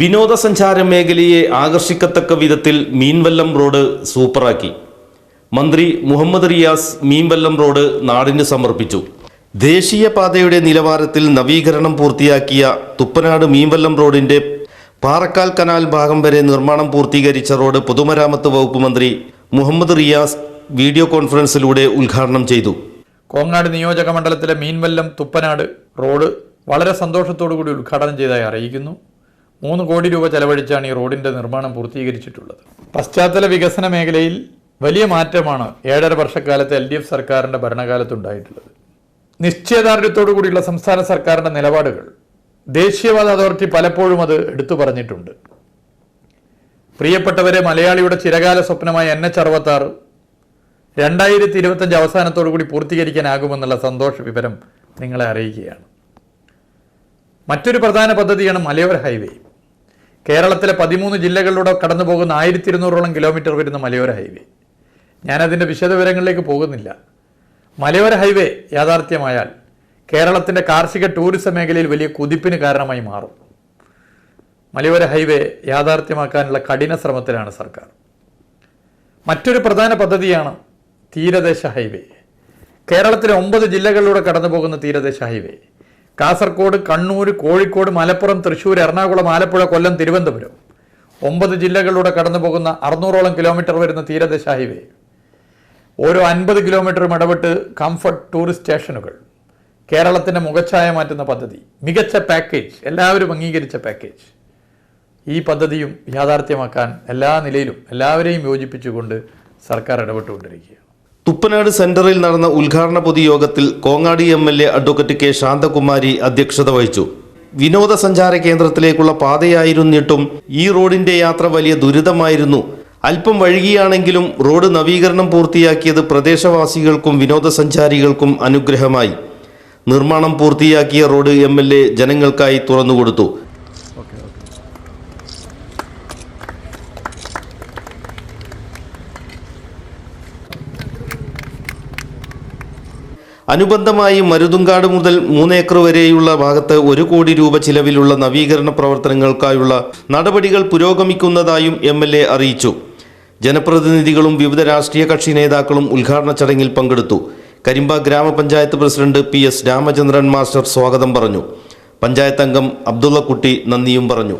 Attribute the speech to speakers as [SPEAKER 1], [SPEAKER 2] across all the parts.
[SPEAKER 1] വിനോദസഞ്ചാര മേഖലയെ ആകർഷിക്കത്തക്ക വിധത്തിൽ മീൻവല്ലം റോഡ് സൂപ്പറാക്കി. മന്ത്രി മുഹമ്മദ് റിയാസ് മീൻവല്ലം റോഡ് നാടിന് സമർപ്പിച്ചു. ദേശീയപാതയുടെ നിലവാരത്തിൽ നവീകരണം പൂർത്തിയാക്കിയ തുപ്പനാട് മീൻവല്ലം റോഡിന്റെ പാറക്കാൽ കനാൽ ഭാഗം വരെ നിർമ്മാണം പൂർത്തീകരിച്ച റോഡ് പൊതുമരാമത്ത് വകുപ്പ് മന്ത്രി മുഹമ്മദ് റിയാസ് വീഡിയോ കോൺഫറൻസിലൂടെ ഉദ്ഘാടനം ചെയ്തു.
[SPEAKER 2] കോങ്ങാട് നിയോജക മണ്ഡലത്തിലെ മീൻവല്ലം തുപ്പനാട് റോഡ് വളരെ സന്തോഷത്തോടു കൂടി ഉദ്ഘാടനം ചെയ്തതായി അറിയിക്കുന്നു. മൂന്ന് കോടി രൂപ ചെലവഴിച്ചാണ് ഈ റോഡിന്റെ നിർമ്മാണം പൂർത്തീകരിച്ചിട്ടുള്ളത്. പശ്ചാത്തല വികസന മേഖലയിൽ വലിയ മാറ്റമാണ് ഏഴര വർഷക്കാലത്തെ എൽ ഡി എഫ് സർക്കാരിന്റെ ഭരണകാലത്തുണ്ടായിട്ടുള്ളത്. നിശ്ചയദാർഢ്യത്തോടു കൂടിയുള്ള സംസ്ഥാന സർക്കാരിന്റെ നിലപാടുകൾ ദേശീയവാദ അതോറിറ്റി പലപ്പോഴും അത് എടുത്തു പറഞ്ഞിട്ടുണ്ട്. പ്രിയപ്പെട്ടവരെ മലയാളിയുടെ ചിരകാല സ്വപ്നമായ എൻ എച്ച് അറുപത്താറ് രണ്ടായിരത്തി ഇരുപത്തഞ്ച് അവസാനത്തോടു കൂടി പൂർത്തീകരിക്കാനാകുമെന്നുള്ള സന്തോഷ വിവരം നിങ്ങളെ അറിയിക്കുകയാണ്. മറ്റൊരു പ്രധാന പദ്ധതിയാണ് മലയോര ഹൈവേ. കേരളത്തിലെ പതിമൂന്ന് ജില്ലകളിലൂടെ കടന്നു പോകുന്ന ആയിരത്തി ഇരുന്നൂറോളം കിലോമീറ്റർ വരുന്ന മലയോര ഹൈവേ. ഞാനതിന്റെ വിശദവിവരങ്ങളിലേക്ക് പോകുന്നില്ല. മലയോര ഹൈവേ യാഥാർത്ഥ്യമായാൽ കേരളത്തിന്റെ കാർഷിക ടൂറിസം മേഖലയിൽ വലിയ കുതിപ്പിന് കാരണമായി മാറും. മലയോര ഹൈവേ യാഥാർത്ഥ്യമാക്കാനുള്ള കഠിന ശ്രമത്തിലാണ് സർക്കാർ. മറ്റൊരു പ്രധാന പദ്ധതിയാണ് തീരദേശ ഹൈവേ. കേരളത്തിലെ ഒമ്പത് ജില്ലകളിലൂടെ കടന്നു പോകുന്ന തീരദേശ ഹൈവേ. കാസർഗോഡ് കണ്ണൂർ കോഴിക്കോട് മലപ്പുറം തൃശ്ശൂർ എറണാകുളം ആലപ്പുഴ കൊല്ലം തിരുവനന്തപുരം. ഒമ്പത് ജില്ലകളിലൂടെ കടന്നു പോകുന്ന അറുന്നൂറോളം കിലോമീറ്റർ വരുന്ന തീരദേശ ഹൈവേ. ഓരോ അൻപത് കിലോമീറ്ററും ഇടപെട്ട് കംഫർട്ട് ടൂറിസ്റ്റ് സ്റ്റേഷനുകൾ. കേരളത്തിന്റെ മുഖച്ഛായ മാറ്റുന്ന പദ്ധതി. മികച്ച പാക്കേജ് എല്ലാവരും അംഗീകരിച്ച പാക്കേജ് ഈ പദ്ധതിയും യാഥാർത്ഥ്യമാക്കാൻ എല്ലാ നിലയിലും എല്ലാവരെയും യോജിപ്പിച്ചുകൊണ്ട് സർക്കാർ ഇടപെട്ടുകൊണ്ടിരിക്കുകയാണ്.
[SPEAKER 1] തുപ്പനാട് സെന്ററിൽ നടന്ന ഉദ്ഘാടന പൊതുയോഗത്തിൽ Kongad M L A advocate K Shanthakumari അധ്യക്ഷത വഹിച്ചു. വിനോദസഞ്ചാര കേന്ദ്രത്തിലേക്കുള്ള പാതയായിരുന്നിട്ടും ഈ റോഡിന്റെ യാത്ര വലിയ ദുരിതമായിരുന്നു. അല്പം വഴുകിയാണെങ്കിലും റോഡ് നവീകരണം പൂർത്തിയാക്കിയത് പ്രദേശവാസികൾക്കും വിനോദസഞ്ചാരികൾക്കും അനുഗ്രഹമായി. നിർമ്മാണം പൂർത്തിയാക്കിയ റോഡ് എം ജനങ്ങൾക്കായി തുറന്നുകൊടുത്തു. അനുബന്ധമായി മരുതുങ്കാട് മുതൽ മൂന്നേക്കർ വരെയുള്ള ഭാഗത്ത് ഒരു കോടി രൂപ ചിലവിലുള്ള നവീകരണ പ്രവർത്തനങ്ങൾക്കായുള്ള നടപടികൾ പുരോഗമിക്കുന്നതായും എം അറിയിച്ചു. ജനപ്രതിനിധികളും വിവിധ രാഷ്ട്രീയ കക്ഷി നേതാക്കളും ഉദ്ഘാടന ചടങ്ങിൽ പങ്കെടുത്തു. കരിമ്പ ഗ്രാമപഞ്ചായത്ത് president P S Ramachandran master സ്വാഗതം പറഞ്ഞു. പഞ്ചായത്ത് അംഗം അബ്ദുള്ളക്കുട്ടി നന്ദിയും പറഞ്ഞു.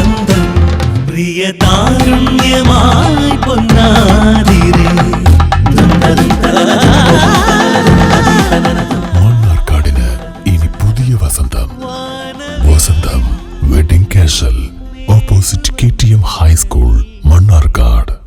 [SPEAKER 3] നവവാസന്തം പ്രിയതാരുണ്യമായി പൊന്നാതിരേ.
[SPEAKER 4] മണ്ണാർക്കാടിന് ഇനി പുതിയ വസന്തം. Vasantham wedding casual opposite K T M high school Mannarkkad.